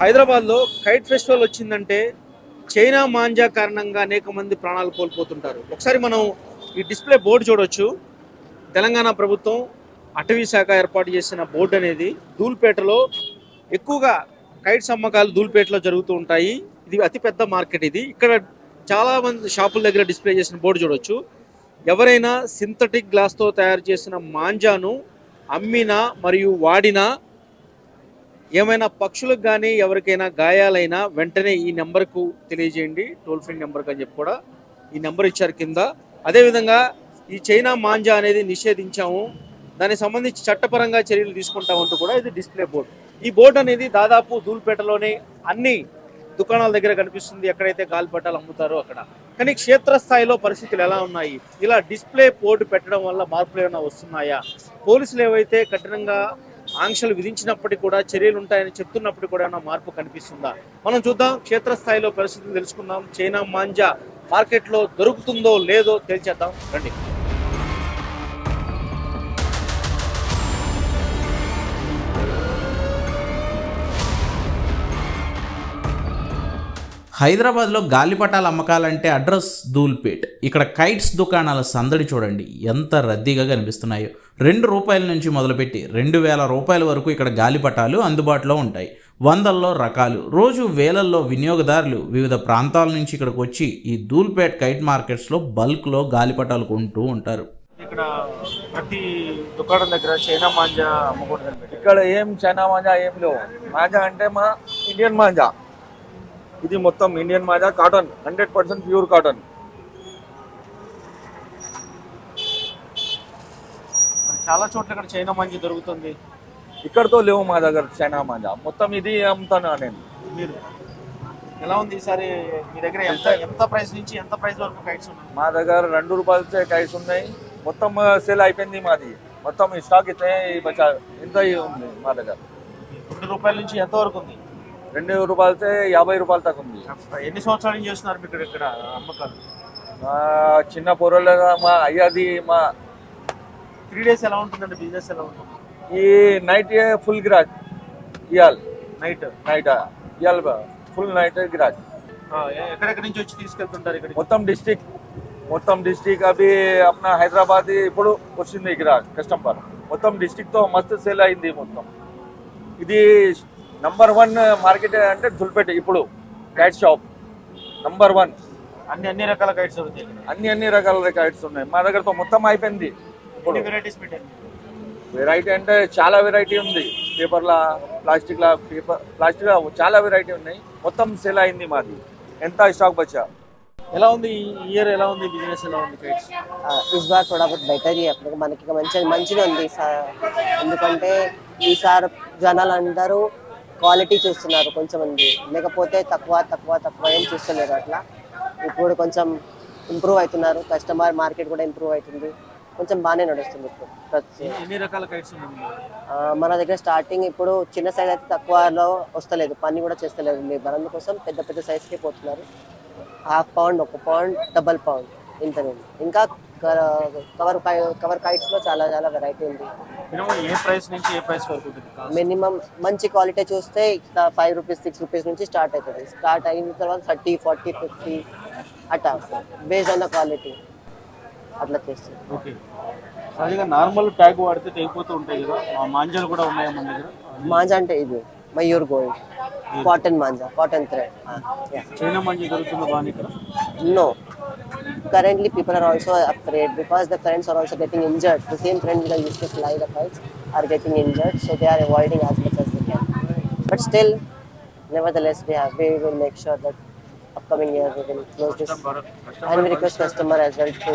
హైదరాబాద్లో kite festival వచ్చిందంటే China manja కారణంగా అనేక మంది ప్రాణాలు కోల్పోతుంటారు. ఒకసారి మనం ఈ డిస్ప్లే బోర్డు చూడొచ్చు. తెలంగాణ ప్రభుత్వం అటవీ శాఖ ఏర్పాటు చేసిన బోర్డు అనేది ధూల్పేటలో ఎక్కువగా కైట్స్ అమ్మకాలు ధూల్పేటలో జరుగుతూ ఉంటాయి. ఇది అతిపెద్ద మార్కెట్ ఇది. ఇక్కడ చాలా మంది షాపుల దగ్గర డిస్ప్లే చేసిన బోర్డు చూడొచ్చు. ఎవరైనా సింథటిక్ గ్లాస్తో తయారు చేసిన మాంజాను అమ్మినా మరియు వాడినా ఏమైనా పక్షులకు కానీ ఎవరికైనా గాయాలైనా వెంటనే ఈ నెంబర్కు తెలియజేయండి. టోల్ ఫ్రీ నెంబర్కి అని చెప్పి కూడా ఈ నెంబర్ ఇచ్చారు కింద. అదేవిధంగా ఈ చైనా మాంజా అనేది నిషేధించాము. దానికి సంబంధించి చట్టపరంగా చర్యలు తీసుకుంటామంటూ కూడా ఇది డిస్ప్లే బోర్డు. ఈ బోర్డు అనేది దాదాపు ధూల్పేటలోనే అన్ని దుకాణాల దగ్గర కనిపిస్తుంది. ఎక్కడైతే గాలిపటాలు అమ్ముతారో అక్కడ. కానీ క్షేత్రస్థాయిలో పరిస్థితులు ఎలా ఉన్నాయి? ఇలా డిస్ప్లే బోర్డు పెట్టడం వల్ల మార్పులు ఏమైనా వస్తున్నాయా? పోలీసులు ఏవైతే కఠినంగా ఆంక్షలు విధించినప్పటికీ కూడా చర్యలు ఉంటాయని చెప్తున్నప్పటికీ కూడా ఏమైనా మార్పు కనిపిస్తుందా? మనం చూద్దాం క్షేత్రస్థాయిలో పరిస్థితిని తెలుసుకుందాం. చైనా మాంజా మార్కెట్లో దొరుకుతుందో లేదో తెలిచేద్దాం రండి. హైదరాబాద్లో గాలిపటాల అమ్మకాలంటే అడ్రస్ ధూల్పేట్. ఇక్కడ కైట్స్ దుకాణాల సందడి చూడండి ఎంత రద్దీగా కనిపిస్తున్నాయో. రెండు రూపాయల నుంచి మొదలుపెట్టి రెండు వేల రూపాయల వరకు ఇక్కడ గాలిపటాలు అందుబాటులో ఉంటాయి. వందల్లో రకాలు. రోజు వేలల్లో వినియోగదారులు వివిధ ప్రాంతాల నుంచి ఇక్కడికి వచ్చి ఈ ధూల్పేట్ కైట్ మార్కెట్స్లో బల్క్లో గాలిపటాలు కొంటూ ఉంటారు. ఇక్కడ ప్రతి దుకాణం దగ్గర చైనా మాంజా అమ్మకూడదు ఇక్కడ ఏం చైనా మాంజా ఏం లేవు. మాంజా అంటే మా ఇండియన్ మాంజా. ఇది మొత్తం Indian manja cotton hundred percent pure cotton. చాలా చోట్ల ఇక్కడ చైనా మాంజా దొరుకుతుంది. ఇక్కడతో లేవు మా దగ్గర చైనా మాంజా. మొత్తం ఇది అమ్ముతాను నేను. మీరు ఎలా ఉంది ఈసారి మీ దగ్గర ఎంత ఎంత? ప్రైస్ నుంచి ఎంత ప్రైస్ వరకు కైట్స్ ఉన్నాయి? మా దగ్గర రెండు రూపాయలతో కైస్ ఉన్నాయి. మొత్తం సేల్ అయిపోయింది మాది. మొత్తం ఈ స్టాక్ ఇస్తే ఇంత ఉంది మా దగ్గర. రెండు రూపాయల నుంచి ఎంత వరకు ఉంది? రెండు రూపాయలతో యాభై రూపాయల దాకా ఉంది. ఎన్ని సంవత్సరాల చేస్తున్నారు ఇక్కడ ఇక్కడ అమ్మకాలు? మా చిన్న పొరలుగా మా అయ్యాది మా త్రీ డేస్ ఎలా ఉంటుందండి? బిజినెస్ ఎలా ఉంటుంది? ఈ నైట్ ఫుల్ గిరాజ్ ఇయాల్ నైట్ నైట్ ఇయాల్ ఫుల్ నైట్ గిరాజ్ ఎక్కడెక్కడి నుంచి వచ్చి తీసుకెళ్తుంటారు ఇక్కడ మొత్తం డిస్టిక్ మొత్తం డిస్టిక్ అవి అప్నా హైదరాబాద్ ఇప్పుడు వచ్చింది గిరాజ్ కస్టమర్ మొత్తం డిస్టిక్తో మస్తు సేల్ అయింది మొత్తం. ఇది నంబర్ వన్ మార్కెట్ అంటే దుల్పేట ఇప్పుడు కైట్ షాప్ నంబర్ వన్ అన్ని అన్ని రకాల కైట్స్ అన్ని అన్ని రకాల కైట్స్ ఉన్నాయి. మా దగ్గరతో మొత్తం అయిపోయింది. ఇప్పుడు వెరైటీ అంటే చాలా వెరైటీ ఉంది. పేపర్లా ప్లాస్టిక్లా పేపర్ ప్లాస్టిక్లా చాలా వెరైటీ ఉన్నాయి. మొత్తం సేల్ అయింది మాది. ఎంత స్టాక్ బచ్చా? ఎలా ఉంది ఇయర్ ఎలా ఉంది బిజినెస్ ఎలా ఉంది కైట్స్ ఇస్ బార్ బెటర్ మనకి మంచి మంచిగా ఉంది సార్. ఎందుకంటే ఈసారి జనాలు అందరూ క్వాలిటీ చూస్తున్నారు కొంచెం మంది లేకపోతే తక్కువ తక్కువ తక్కువ ఏం చూస్తలేరు అట్లా. ఇప్పుడు కొంచెం ఇంప్రూవ్ అవుతున్నారు. కస్టమర్ మార్కెట్ కూడా ఇంప్రూవ్ అవుతుంది. కొంచెం బాగానే నడుస్తుంది ఇప్పుడు మన దగ్గర స్టార్టింగ్ ఇప్పుడు చిన్న సైజ్ అయితే తక్కువలో వస్తలేదు. పని కూడా చేస్తలేదు. లేబర్ అందుకోసం పెద్ద పెద్ద సైజ్కి పోతున్నారు. హాఫ్ పౌండ్ ఒక పౌండ్ డబల్ పౌండ్ ఇంతనండి ఇంకా కవర్ కవర్ కైట్స్లో చాలా చాలా వెరైటీ ఉంది. ఏ ప్రైస్ నుంచి ఏ ప్రైస్ వరకు ఉంటుంది కాస్ట్? మినిమం మంచి క్వాలిటీ చూస్తే ఇట్లా ఫైవ్ రూపీస్ సిక్స్ రూపీస్ నుంచి స్టార్ట్ అవుతుంది. స్టార్ట్ అయిన తర్వాత థర్టీ ఫార్టీ ఫిఫ్టీ అట్లా బేస్డ్ ఆన్ ద క్వాలిటీ అట్లా చేస్తుంది. ఓకే. నార్మల్ ట్యాగ్ వాడితే తెగిపోతూ ఉంటాయి కదా ఆ మాంజాలు కూడా ఉన్నాయి మన దగ్గర? మాంజా అంటే ఇది Mayur gold. Cotton manja cotton thread China manja దొరుకుతుంది బాగా ఇక్కడ? No. Currently, people are also afraid because the friends are also getting injured. The same friends that used to fly the kites are getting injured, so they are avoiding as much as they can. But still, nevertheless, we have we will make sure that upcoming year we will close this, and we request customer as well to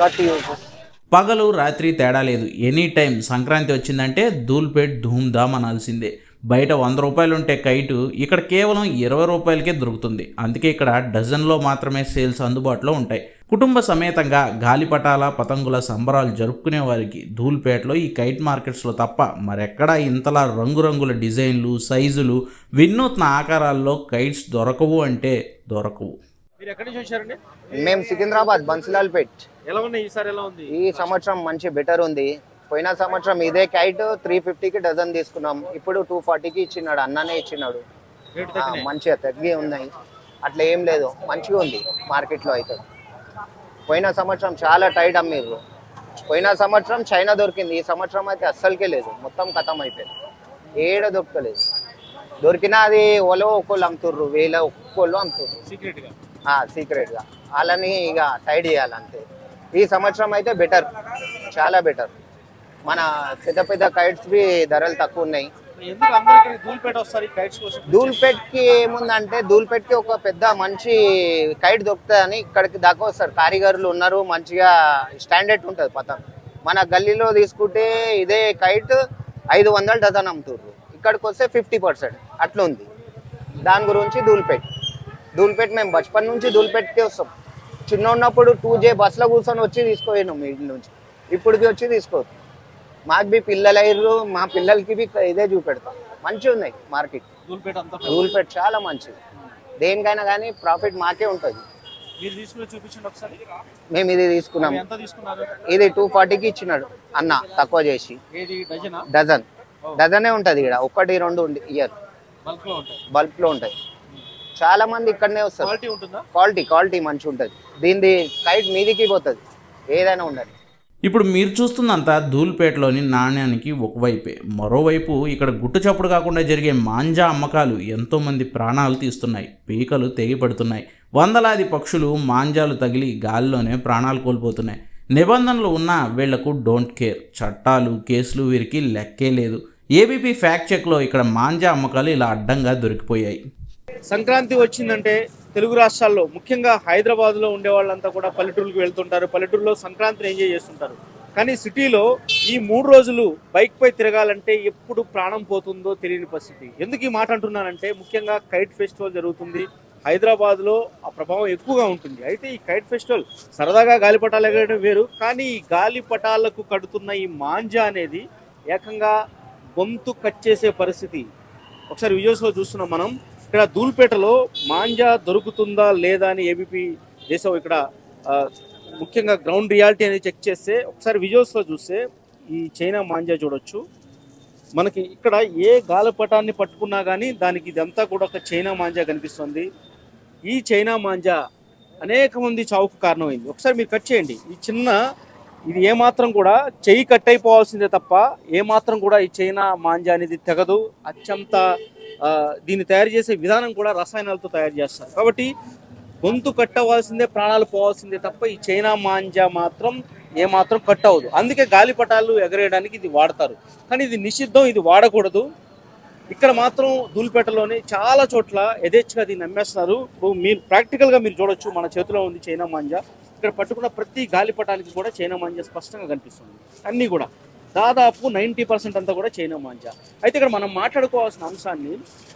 not to use this. పగలు రాత్రి తేడా లేదు any time Sankranti వచ్చిందంటే ధూల్పేట్ ధూమ్ధామ్ అనాల్సిందే బయట వంద రూపాయలు ఉంటే kite ఇక్కడ కేవలం ఇరవై రూపాయలకే దొరుకుతుంది. అందుకే ఇక్కడ డజన్లో మాత్రమే సేల్స్ అందుబాటులో ఉంటాయి. కుటుంబ సమేతంగా గాలిపటాల పతంగుల సంబరాలు జరుపుకునే వారికి ధూల్పేటలో ఈ కైట్ మార్కెట్స్లో తప్ప మరెక్కడా ఇంతలా రంగురంగుల డిజైన్లు సైజులు వినూత్న ఆకారాల్లో కైట్స్ దొరకవు అంటే దొరకవు. మీరు ఎక్కడి నుంచి వచ్చారండి? మేము సికింద్రాబాద్ బన్సిలాల్ పెట్. ఎలా ఉన్నాయి? ఈసారి ఎలా ఉంది? ఈ సంవత్సరం మంచి బెటర్ ఉంది. పోయిన సంవత్సరం ఇదే కైట్ త్రీ ఫిఫ్టీకి డజన్ తీసుకున్నాం. ఇప్పుడు టూ ఫార్టీకి ఇచ్చినాడు అన్ననే ఇచ్చినాడు మంచిగా తగ్గి ఉన్నాయి. అట్లా ఏం లేదు మంచిగా ఉంది మార్కెట్లో అయితే. పోయిన సంవత్సరం చాలా టైట్ అమ్మిర్రు. పోయిన సంవత్సరం చైనా దొరికింది ఈ సంవత్సరం అయితే అస్సలకే లేదు మొత్తం ఖతం అయిపోయింది ఏడ దొరకలేదు. దొరికినా అది ఓలో ఒక్కోళ్ళు అమ్ముతుర్రు వేల ఒక్కోళ్ళు అమ్ముతుర్రు. సీక్రెట్గా సీక్రెట్గా. వాళ్ళని ఇక టైడ్ చేయాలి అంతే ఈ సంవత్సరం అయితే బెటర్ చాలా బెటర్. మన పెద్ద పెద్ద కైట్స్ బి ధరలు తక్కువ ఉన్నాయి. ధూల్పేట్కి ఏముందంటే ధూల్పేట్కి ఒక పెద్ద మంచి కైట్ దొరుకుతుందని ఇక్కడికి దాకా వస్తారు. కారిగర్లు ఉన్నారు మంచిగా స్టాండర్డ్ ఉంటుంది పతం మన గల్లీలో తీసుకుంటే ఇదే కైట్ ఐదు వందలు డజన్ అమ్ముతుర్రు. ఇక్కడికి వస్తే ఫిఫ్టీ పర్సెంట్ అట్లా ఉంది. దాని గురించి ధూల్పేట్. ధూల్పేట్ మేము బచ్పన్ నుంచి ధూల్పేట్కి వస్తాం. చిన్న ఉన్నప్పుడు టూ జే బస్సులో కూర్చొని వచ్చి తీసుకుపోయినాం మీ ఇంటి నుంచి. ఇప్పటికి వచ్చి తీసుకోవచ్చు. మాకు బి పిల్లలు అయ్యారు మా పిల్లలకి బి ఇదే చూపెడతాం. మంచిగా ఉన్నాయి మార్కెట్ రూల్పేట్ చాలా మంచిది. దేనికైనా కానీ ప్రాఫిట్ మాకే ఉంటుంది. మేము ఇది తీసుకున్నాం. ఇది టూ ఫార్టీకి ఇచ్చినాడు అన్న తక్కువ చేసి. డజనా? డజన్. ఉంటుంది ఇక్కడ ఒకటి రెండు ఇయర్. బల్క్లో ఉంటాయి. చాలా మంది ఇక్కడనే వస్తారు. క్వాలిటీ క్వాలిటీ మంచిగా ఉంటుంది. దీనిది కైట్ మీదికి పోతుంది. ఏదైనా ఉండదు ఇప్పుడు మీరు చూస్తుందంతా ధూల్పేటలోని నాణ్యానికి ఒకవైపే. మరోవైపు ఇక్కడ గుట్టు చప్పుడు కాకుండా జరిగే మాంజా అమ్మకాలు ఎంతోమంది ప్రాణాలు తీస్తున్నాయి. పీకలు తెగిపడుతున్నాయి. వందలాది పక్షులు మాంజాలు తగిలి గాలిలోనే ప్రాణాలు కోల్పోతున్నాయి. నిబంధనలు ఉన్నా వీళ్ళకు డోంట్ కేర్. చట్టాలు కేసులు వీరికి లెక్కే లేదు. ఏబీపీ ఫ్యాక్ట్ చెక్లో ఇక్కడ మాంజా అమ్మకాలు ఇలా అడ్డంగా దొరికిపోయాయి. సంక్రాంతి వచ్చిందంటే తెలుగు రాష్ట్రాల్లో ముఖ్యంగా హైదరాబాద్లో ఉండే వాళ్ళంతా కూడా పల్లెటూరులకు వెళ్తుంటారు. పల్లెటూరులో సంక్రాంతిని ఎంజాయ్ చేస్తుంటారు. కానీ సిటీలో ఈ మూడు రోజులు బైక్ పై తిరగాలంటే ఎప్పుడు ప్రాణం పోతుందో తెలియని పరిస్థితి. ఎందుకు ఈ మాట అంటున్నానంటే ముఖ్యంగా కైట్ ఫెస్టివల్ జరుగుతుంది. హైదరాబాద్లో ఆ ప్రభావం ఎక్కువగా ఉంటుంది. అయితే ఈ కైట్ ఫెస్టివల్ సరదాగా గాలిపటాలు ఎగరడం వేరు. కానీ ఈ గాలిపటాలకు కడుతున్న ఈ మాంజా అనేది ఏకంగా గొంతు కట్ చేసే పరిస్థితి. ఒకసారి విజువల్స్లో చూస్తున్నాం మనం. ఇక్కడ దూల్పేటలో మాంజా దొరుకుతుందా లేదా అని ఏబీపీ దేశం ఇక్కడ ముఖ్యంగా గ్రౌండ్ రియాలిటీ అనేది చెక్ చేస్తే ఒకసారి విజువల్స్లో చూస్తే ఈ చైనా మాంజా చూడొచ్చు. మనకి ఇక్కడ ఏ గాలిపటాన్ని పట్టుకున్నా కానీ దానికి ఇదంతా కూడా ఒక చైనా మాంజా కనిపిస్తుంది. ఈ చైనా మాంజా అనేక మంది చావుకు కారణమైంది. ఒకసారి మీరు కట్ చేయండి. ఈ చిన్న ఇది ఏమాత్రం కూడా చెయ్యి కట్ అయిపోవాల్సిందే తప్ప ఏమాత్రం కూడా ఈ చైనా మాంజా అనేది తెగదు. అత్యంత దీన్ని తయారు చేసే విధానం కూడా రసాయనాలతో తయారు చేస్తారు. కాబట్టి గొంతు కట్టవలసిందే ప్రాణాలు పోవాల్సిందే తప్ప ఈ చైనా మాంజా మాత్రం ఏమాత్రం కట్ అవ్వదు అందుకే గాలిపటాలు ఎగరేయడానికి ఇది వాడతారు. కానీ ఇది నిషిద్ధం ఇది వాడకూడదు. ఇక్కడ మాత్రం దూల్పేటలోనే చాలా చోట్ల యథేచ్ఛగా దీన్ని నమ్మేస్తున్నారు ఇప్పుడు మీరు ప్రాక్టికల్గా మీరు చూడొచ్చు మన చేతిలో ఉంది చైనా మాంజా. ఇక్కడ పట్టుకున్న ప్రతి గాలిపటానికి కూడా చైనా మాంజా స్పష్టంగా కనిపిస్తుంది. అన్నీ కూడా. దాదాపు నైంటీ పర్సెంట్ అంతా కూడా చైనా మాంజా. అయితే ఇక్కడ మనం మాట్లాడుకోవాల్సిన అంశాన్ని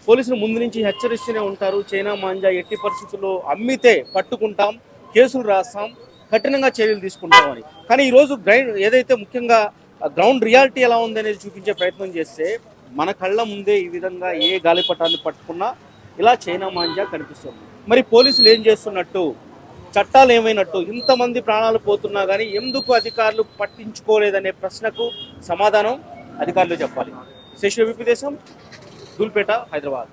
పోలీసులు ముందు నుంచి హెచ్చరిస్తూనే ఉంటారు. చైనా మాంజా ఎట్టి పరిస్థితుల్లో అమ్మితే పట్టుకుంటాం కేసులు రాస్తాం కఠినంగా చర్యలు తీసుకుంటామని కానీ ఈరోజు గ్రైండ్ ఏదైతే ముఖ్యంగా గ్రౌండ్ రియాలిటీ ఎలా ఉంది అనేది చూపించే ప్రయత్నం చేస్తే మన కళ్ళ ముందే ఈ విధంగా ఏ గాలిపటాన్ని పట్టుకున్నా ఇలా చైనా మాంజా కనిపిస్తుంది. మరి పోలీసులు ఏం చేస్తున్నట్టు? చట్టాలు ఏమైనట్టు ఇంతమంది ప్రాణాలు పోతున్నా కానీ ఎందుకు అధికారులు పట్టించుకోలేదనే ప్రశ్నకు సమాధానం అధికారులు చెప్పాలి. శేషు విపదేశం దూల్పేట హైదరాబాద్.